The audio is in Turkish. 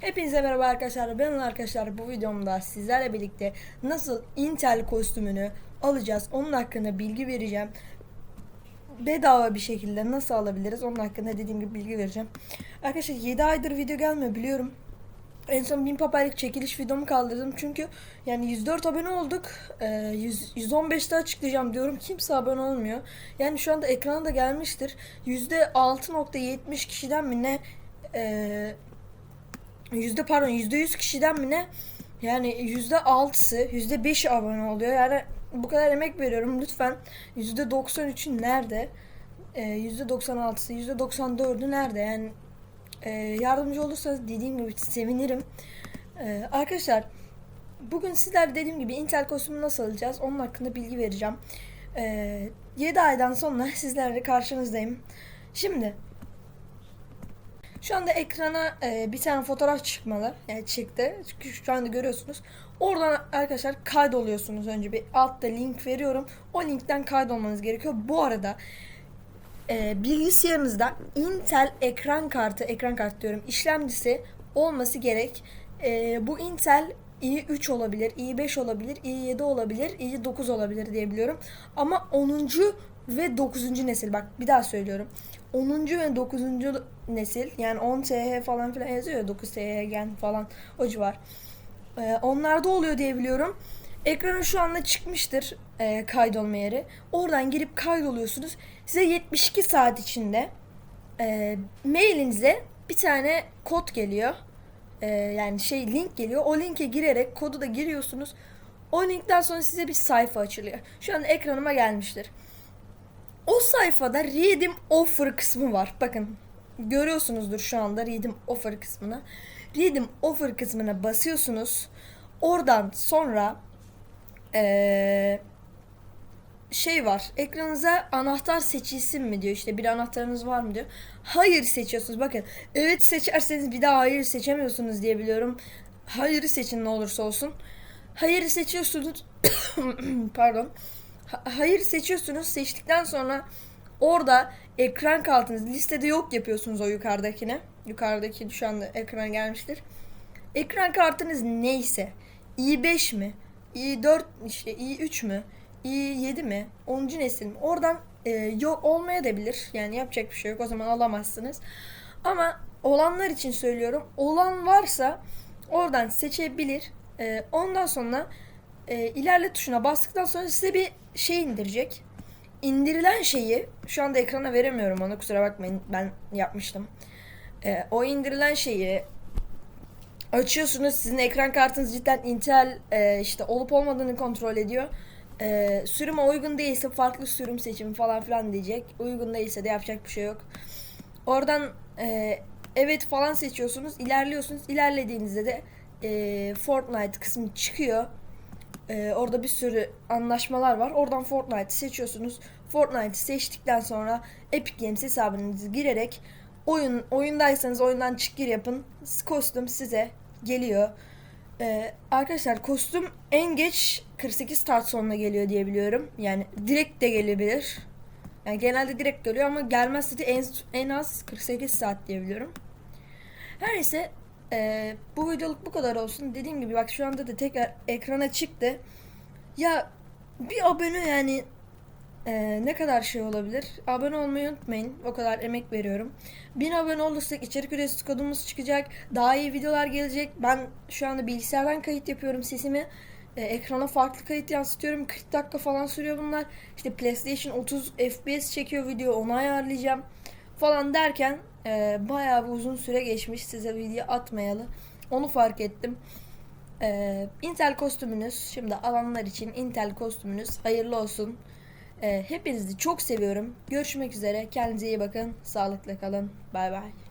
Hepinize merhaba arkadaşlar. Ben arkadaşlar. Bu videomda sizlerle birlikte nasıl Intel kostümünü alacağız. Onun hakkında bilgi vereceğim. Bedava bir şekilde nasıl alabiliriz? Onun hakkında dediğim gibi bilgi vereceğim. Arkadaşlar 7 aydır video gelmiyor biliyorum. En son 1000 papaylık çekiliş videomu kaldırdım çünkü yani 104 abone olduk. Ee, 100, 115'te açıklayacağım diyorum. Kimse abone olmuyor. Yani şu anda ekrana da gelmiştir. %6.70 kişiden mi ne ee, yüzde pardon yüzde yüz kişiden mi ne? Yani yüzde altısı yüzde beşi abone oluyor. Yani bu kadar emek veriyorum. Lütfen yüzde doksan üçü nerede? Ee, yüzde doksan altısı yüzde doksan dördü nerede? Yani e, yardımcı olursanız dediğim gibi sevinirim. Ee, arkadaşlar bugün sizler dediğim gibi Intel kostümü nasıl alacağız? Onun hakkında bilgi vereceğim. Ee, 7 aydan sonra sizlerle karşınızdayım. Şimdi şu anda ekrana e, bir tane fotoğraf çıkmalı. Yani çıktı. Çünkü şu anda görüyorsunuz. Oradan arkadaşlar kaydoluyorsunuz önce bir altta link veriyorum. O linkten kaydolmanız gerekiyor. Bu arada e, bilgisayarınızda Intel ekran kartı, ekran kartı diyorum, işlemcisi olması gerek. E, bu Intel i3 olabilir, i5 olabilir, i7 olabilir, i9 olabilir diyebiliyorum. Ama 10. ve 9. nesil bak bir daha söylüyorum. 10. ve 9. nesil yani 10 TH falan filan yazıyor ya 9 TH gen falan o civar. Ee, onlarda oluyor diye biliyorum. Ekrana şu anda çıkmıştır e, kaydolma yeri. Oradan girip kaydoluyorsunuz. Size 72 saat içinde e, mailinize bir tane kod geliyor. E, yani şey link geliyor. O linke girerek kodu da giriyorsunuz. O linkten sonra size bir sayfa açılıyor. Şu an ekranıma gelmiştir. O sayfada Redeem Offer kısmı var. Bakın görüyorsunuzdur şu anda Redeem Offer kısmına. Redeem Offer kısmına basıyorsunuz. Oradan sonra ee, şey var. Ekranınıza anahtar seçilsin mi diyor. İşte bir anahtarınız var mı diyor. Hayır seçiyorsunuz. Bakın evet seçerseniz bir daha hayır seçemiyorsunuz diye biliyorum. Hayırı seçin ne olursa olsun. Hayır seçiyorsunuz. Pardon. Ha- hayır seçiyorsunuz. Seçtikten sonra orada ekran kartınız listede yok yapıyorsunuz o yukarıdakine. Yukarıdaki şu anda ekrana gelmiştir. Ekran kartınız neyse i5 mi? i4 işte i3 mü? i7 mi? 10. nesil mi? Oradan e, yok olmaya da bilir. Yani yapacak bir şey yok. O zaman alamazsınız. Ama olanlar için söylüyorum. Olan varsa oradan seçebilir. E, ondan sonra e, ilerle tuşuna bastıktan sonra size bir şey indirecek. İndirilen şeyi şu anda ekrana veremiyorum onu kusura bakmayın ben yapmıştım. E, o indirilen şeyi açıyorsunuz sizin ekran kartınız cidden Intel e, işte olup olmadığını kontrol ediyor. E, sürüme uygun değilse farklı sürüm seçimi falan filan diyecek. Uygun değilse de yapacak bir şey yok. Oradan e, evet falan seçiyorsunuz, ilerliyorsunuz. İlerlediğinizde de e, Fortnite kısmı çıkıyor. Ee, orada bir sürü anlaşmalar var. Oradan Fortnite'ı seçiyorsunuz. Fortnite'ı seçtikten sonra Epic Games hesabınızı girerek oyun oyundaysanız oyundan çık gir yapın. Kostüm size geliyor. Ee, arkadaşlar kostüm en geç 48 saat sonra geliyor diye biliyorum. Yani direkt de gelebilir. Yani genelde direkt geliyor ama gelmezse de en, en az 48 saat diye biliyorum. Her neyse ee, bu videoluk bu kadar olsun. Dediğim gibi bak şu anda da tekrar ekrana çıktı. Ya bir abone yani e, ne kadar şey olabilir? Abone olmayı unutmayın. O kadar emek veriyorum. 1000 abone olursak içerik üretisi kodumuz çıkacak. Daha iyi videolar gelecek. Ben şu anda bilgisayardan kayıt yapıyorum sesimi. E, ekrana farklı kayıt yansıtıyorum. 40 dakika falan sürüyor bunlar. İşte PlayStation 30 FPS çekiyor video. Onu ayarlayacağım falan derken e, bayağı bir uzun süre geçmiş size video atmayalı. Onu fark ettim. E, Intel kostümünüz şimdi alanlar için Intel kostümünüz hayırlı olsun. E, hepinizi çok seviyorum. Görüşmek üzere. Kendinize iyi bakın. Sağlıkla kalın. Bay bay.